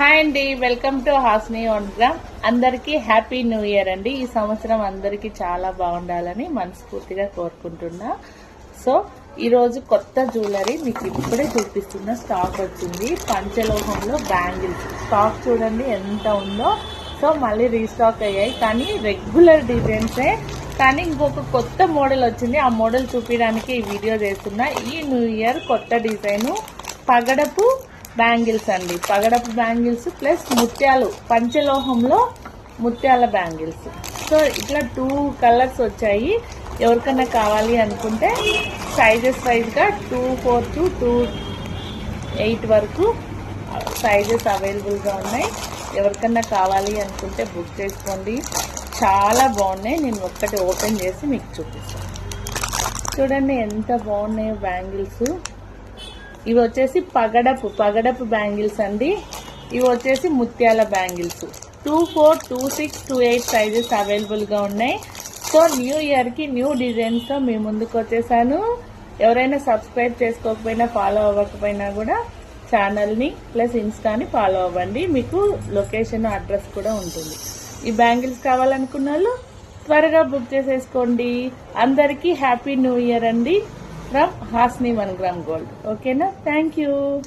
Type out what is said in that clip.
Hi అండి welcome to Hasni వండ్రా. అందరికీ happy new year అండి. ఈ సంవత్సరం అందరికీ చాలా బాగుండాలని మనస్ఫూర్తిగా కోరుకుంటున్నా. సో ఈరోజు కొత్త జ్యువెలరీ మీకు ఇప్పుడే చూపిస్తున్న స్టాక్ వచ్చింది. పంచలోహంలో బ్యాంగిల్స్. స్టాక్ చూడండి ఎంత ఉందో. సో మళ్ళీ రీస్టాక్ అయ్యాయి. కానీ రెగ్యులర్ డిజైన్సే. కానీ ఇంకొక కొత్త మోడల్ వచ్చింది. ఆ మోడల్ చూపించడానికి ఈ వీడియో చేస్తున్నా. ఈ న్యూ ఇయర్ కొత్త డిజైన్. పగడపు బ్యాంగిల్స్ అండి. పగడపు బ్యాంగిల్స్ ప్లస్ ముత్యాలు పంచలోహంలో ముత్యాల బ్యాంగిల్స్. సో ఇట్లా టూ కలర్స్ వచ్చాయి. ఎవరికన్నా కావాలి అనుకుంటే సైజెస్ వైజ్గా two four to two eight వరకు సైజెస్ అవైలబుల్గా ఉన్నాయి. ఎవరికన్నా కావాలి అనుకుంటే బుక్ చేసుకోండి. చాలా బాగున్నాయి. నేను ఒక్కటి ఓపెన్ చేసి మీకు చూపిస్తాను. చూడండి ఎంత బాగున్నాయో బ్యాంగిల్స్. ఇవి వచ్చేసి పగడపు పగడపు బ్యాంగిల్స్ అండి. ఇవి వచ్చేసి ముత్యాల bangles. Two four two six two eight sizes అవైలబుల్గా ఉన్నాయి. సో న్యూ ఇయర్కి న్యూ డిజైన్స్తో మీ ముందుకు వచ్చేసాను. ఎవరైనా సబ్స్క్రైబ్ చేసుకోకపోయినా ఫాలో అవ్వకపోయినా కూడా ఛానల్ని ప్లస్ ఇన్స్టాని ఫాలో అవ్వండి. మీకు లొకేషన్ అడ్రస్ కూడా ఉంటుంది. ఈ బ్యాంగిల్స్ కావాలనుకున్న వాళ్ళు త్వరగా బుక్ చేసేసుకోండి. అందరికీ హ్యాపీ న్యూ ఇయర్ అండి. from Hasni 1 gram gold. Okay, na? Thank you.